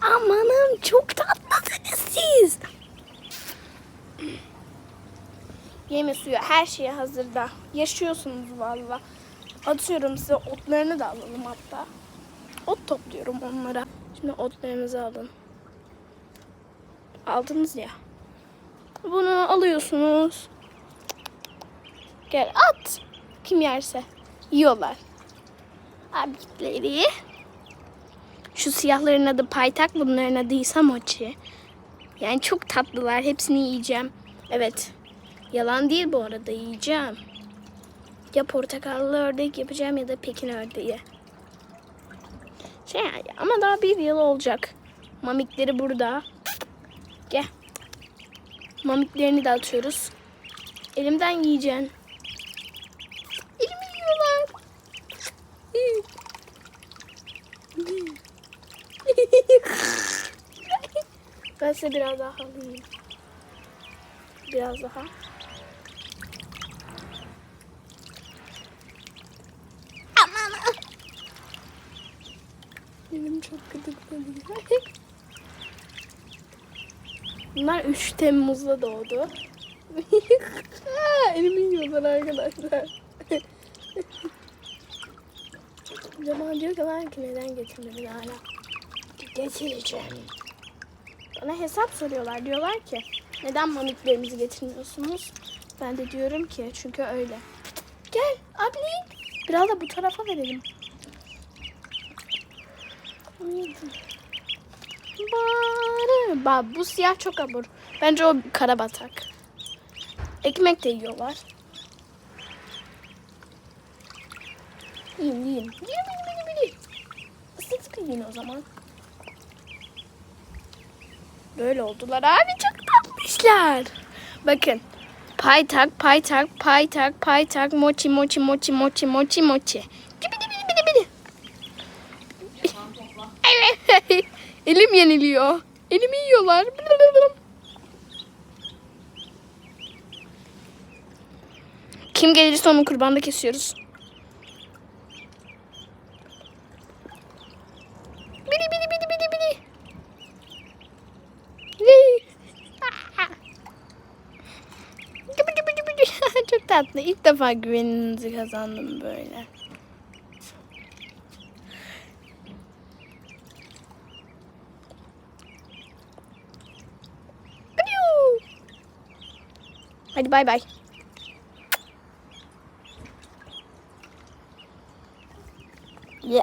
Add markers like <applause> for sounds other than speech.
Amanım çok tatlısınız siz. Yeme suyu her şeye hazırda. Yaşıyorsunuz valla. Atıyorum size otlarını da alalım hatta. Ot topluyorum onlara. Şimdi otlarınızı alın. Aldınız ya. Bunu alıyorsunuz. Gel at. Kim yerse. Yiyorlar. Abikleri. Şu siyahların adı paytak, bunların adı ise mochi. Yani çok tatlılar. Hepsini yiyeceğim. Evet. Yalan değil bu arada yiyeceğim. Ya portakallı ördek yapacağım ya da Pekin ördeği. Şey ama daha bir yıl olacak. Mamikleri burada. Gel. Mamiklerini de atıyoruz. Elimden yiyeceksin. Elimi yiyorlar. Ben size biraz daha alayım. Biraz daha. Aman. Elim çok gıdıklanıyor. <laughs> Bunlar 3 Temmuz'da doğdu. <laughs> Elimi yiyorlar arkadaşlar. Zaman diyor ki ben ki neden getirmedin hala? Getireceğim. Bana hesap soruyorlar. Diyorlar ki neden mamiklerimizi getirmiyorsunuz? Ben de diyorum ki çünkü öyle. Gel abli. Biraz da bu tarafa verelim. Bari. Bak bu siyah çok abur. Bence o karabatak. Ekmek de yiyorlar. Yiyin bili bili bili. Isıt sıkı yiyin o zaman. Böyle oldular abi çok tatlışlar. Bakın. Paytak, paytak, paytak, paytak, mochi, mochi, mochi, mochi, mochi, mochi. Gibi gibi gibi gibi. <laughs> Elim yeniliyor. Elimi yiyorlar. Kim gelirse onun kurbanını kesiyoruz. Bili bili <laughs> çok tatlı. İlk defa güveninizi kazandım böyle. Hadi bay bay. Yeah.